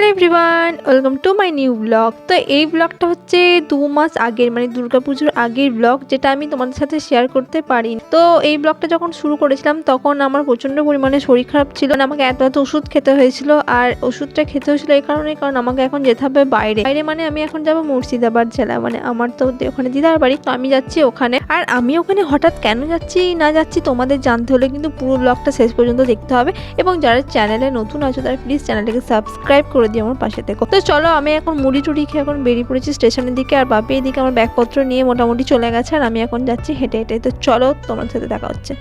Hello everyone, welcome to my new blog. তো এই ব্লগটা হচ্ছে দু মাস আগের মানে দুর্গাপুজোর আগের ব্লগ, যেটা আমি তোমাদের সাথে শেয়ার করতে পারি তো এই ব্লগটা যখন শুরু করেছিলাম, তখন আমার প্রচণ্ড পরিমাণে শরীর খারাপ ছিল আমাকে এত এত ওষুধ খেতে হয়েছিল, আর ওষুধটা খেতে হয়েছিল এই কারণে, কারণ আমাকে এখন যেতে হবে বাইরে। বাইরে মানে আমি এখন যাব মুর্শিদাবাদ জেলা মানে আমার তো ওখানে দিদার বাড়ি, তো আমি যাচ্ছি ওখানে। আর আমি ওখানে হঠাৎ কেন যাচ্ছি, না যাচ্ছি তোমাদের জানতে হলে কিন্তু পুরো ব্লগটা শেষ পর্যন্ত দেখতে হবে। এবং যারা চ্যানেলে নতুন আছো, তারা প্লিজ চ্যানেলটাকে সাবস্ক্রাইব করে দিয়ে আমার পাশে থেকো। তো চলো আমি এখন মুড়ি টুড়ি খেয়ে এখন বেরিয়ে পড়েছি স্টেশনের দিকে আর বাপি এদিকে আমার ব্যাগপত্র নিয়ে মোটামুটি চলে গেছে আর আমি এখন যাচ্ছি হেঁটে হেঁটে। তো চলো তোমার সাথে দেখা হচ্ছে।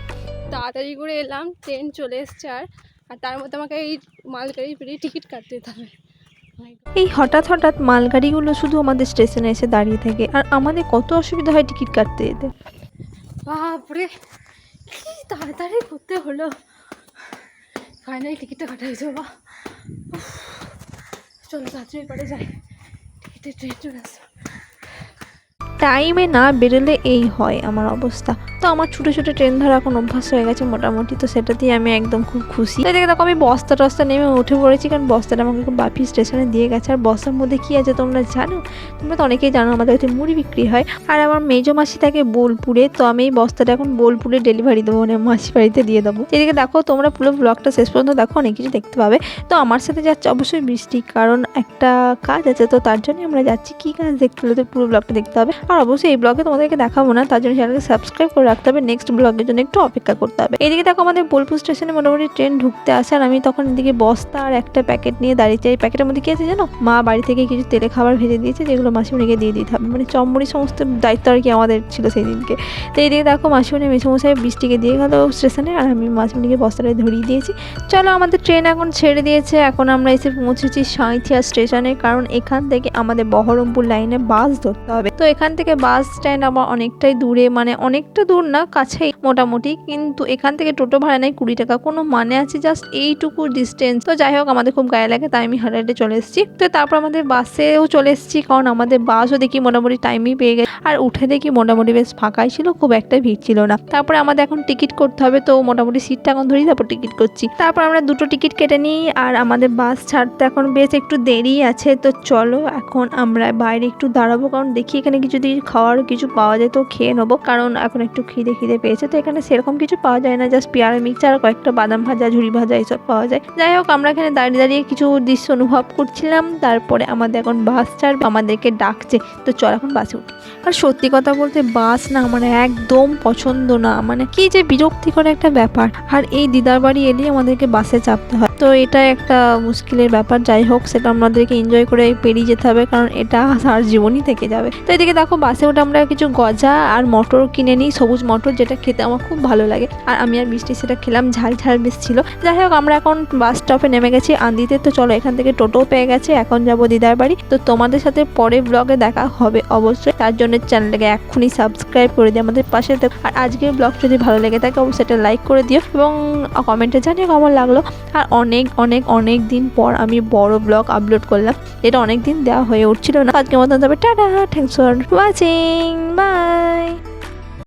তাড়াতাড়ি করে এলাম ট্রেন চলে এসছে আর আর তার মধ্যে আমাকে এই মালগাড়ি পেরিয়ে টিকিট কাটতে হবে। এই হঠাৎ হঠাৎ মালগাড়িগুলো শুধু আমাদের স্টেশনে এসে দাঁড়িয়ে থাকে আর আমাদের কত অসুবিধা হয় টিকিট কাটতে যেতে। বাপরে কি তাড়াতাড়ি করতে হলো? ফাইনালি টিকিটটা কাটা হয়েছে বাবা চলো তাড়াতাড়ি করে যাই। টিকিটের ট্রেন চলে আসছে টাইমে না বেরোলে এই হয় আমার অবস্থা। তো আমার ছোটো ছোটো ট্রেন ধরা এখন অভ্যাস হয়ে গেছে মোটামুটি, তো সেটা দিয়ে আমি একদম খুব খুশি। তো এদিকে দেখো আমি বস্তা টস্তা নেমে উঠে পড়েছি, কারণ বস্তাটা আমাকে খুব বাপি স্টেশনে দিয়ে গেছে। আর বস্তার মধ্যে কী আছে তোমরা জানো? তোমরা তো অনেকেই জানো আমাদের কাছে মুড়ি বিক্রি হয়। আর আমার মেজো মাসি থাকে বোলপুরে, তো আমি এই বস্তাটা এখন বোলপুরে ডেলিভারি দেবো মানে মাসি বাড়িতে দিয়ে দেবো। এদিকে দেখো তোমরা পুরো ব্লগটা শেষ পর্যন্ত দেখো, অনেক কিছু দেখতে পাবে। তো আমার সাথে যাচ্ছে অবশ্যই বৃষ্টি, কারণ একটা কাজ আছে, তো তার জন্য আমরা যাচ্ছি। কী কাজ দেখতে হলে? তো পুরো ব্লগটা দেখতে হবে। আর অবশ্যই এই ব্লগে তোমাদেরকে দেখাবো না, তার জন্য চ্যানেলকে সাবস্ক্রাইব করে রাখতে হবে। নেক্সট ব্লগের জন্য একটু অপেক্ষা করতে হবে। এদিকে দেখো আমাদের বোলপুর স্টেশনে মোটামুটি ট্রেন ঢুকতে আসে, আর আমি তখন এদিকে বস্তা আর একটা প্যাকেট নিয়ে দাঁড়িয়েছি এই প্যাকেটের মধ্যে কী আছে জানো? মা বাড়ি থেকে কিছু তেলে খাবার ভেজে দিয়েছে, যেগুলো মাসিমণিকে দিয়ে দিতে হবে। মানে চম্বড়ি সমস্ত দায়িত্ব আর কি আমাদের ছিল সেই দিনকে তো এইদিকে দেখো মাসিমণি, মেসমশাই বৃষ্টিকে দিয়ে গেল স্টেশনে, আর আমি মাসিমণিকে বস্তাটা ধরিয়ে দিয়েছি। চলো আমাদের ট্রেন এখন ছেড়ে দিয়েছে। এখন আমরা এসে পৌঁছেছি সাঁইথিয়া স্টেশনে, কারণ এখান থেকে আমাদের বহরমপুর লাইনে বাস ধরতে হবে। তো এখান থেকে বাস স্ট্যান্ড আমার অনেকটাই দূরে মানে অনেকটা দূর না, কাছেই মোটামুটি। কিন্তু এখান থেকে টোটো ভাড়া নেয় কুড়ি টাকা। কোনো মানে আছে জাস্ট এইটুকু ডিস্টেন্স তো যাই হোক, আমাদের খুব গায়ে লাগে, তাই আমি হাঁটাহাঁটে চলে এসেছি। তো তারপর আমাদের বাসেও চলে এসেছি, কারণ আমাদের বাসও দেখি মোটামুটি টাইমই পেয়ে গেছে। আর উঠে দেখি মোটামুটি বেশ ফাঁকাই ছিল, খুব একটা ভিড় ছিল না। তারপরে আমাদের এখন টিকিট করতে হবে, তো মোটামুটি সিটটা এখন ধরি তারপর টিকিট করছি। তারপর আমরা দুটো টিকিট কেটে নিই, আর আমাদের বাস ছাড়তে এখন বেশ একটু দেরি আছে। তো চলো, এখন আমরা বাইরে একটু দাঁড়াবো, কারণ দেখি এখানে কিছু খাওয়ার কিছু পাওয়া যায় তো খেয়ে নেব, কারণ এখন একটু খিদে খিদে পেয়েছে, তো এখানে সেরকম কিছু পাওয়া যায় না জাস্ট পেয়ারা আর কয়েকটা বাদাম ভাজা ঝুড়ি ভাজা এইসব পাওয়া যায়। যাই হোক, আমরা এখানে দাঁড়িয়ে দাঁড়িয়ে কিছু দৃশ্য অনুভব করছিলাম, তারপরে আমাদের এখন বাস ছাড়বে, আমাদেরকে ডাকছে, তো চল এখন বাসে উঠি। আর সত্যি কথা বলতে বাস না আমার একদম পছন্দ না মানে কি যে বিরক্তিকর একটা ব্যাপার, আর এই দিদার বাড়ি এলেই আমাদেরকে বাসে চাপতে হয়। তো এটা একটা মুশকিলের ব্যাপার, যাই হোক, সেটা আমাদেরকে এনজয় করে পেরিয়ে যেতে হবে, কারণ এটা সার জীবনই থেকে যাবে। তো এদিকে দেখো বাসে ওঠে আমরা কিছু গজা আর মটর কিনে নিই, সবুজ মটর যেটা খেতে আমার খুব ভালো লাগে। আর আমি আর মিষ্টি সেটা খেলাম, ঝাল ঝাল বেশ ছিল যাই হোক, আমরা এখন বাস স্টপে নেমে গেছি আন্দিতে। তো চলো, এখান থেকে টোটো পেয়ে গেছে, এখন যাব দিদার বাড়ি। তো তোমাদের সাথে পরে ব্লগে দেখা হবে অবশ্যই। তার জন্য চ্যানেলটাকে এক্ষুনি সাবস্ক্রাইব করে দিও আমাদের পাশে। আর আজকের ব্লগ যদি ভালো লেগে থাকে, অবশ্যই এটা লাইক করে দিও এবং কমেন্টে জানিও কেমন লাগল। আর অনেক অনেক অনেক দিন পর আমি বড় ব্লগ আপলোড করলাম। এটা অনেক দিন দেওয়া হয়ে উঠছিল না। আজকের মতন তবে টাটা থ্যাংকস ফর 情ริ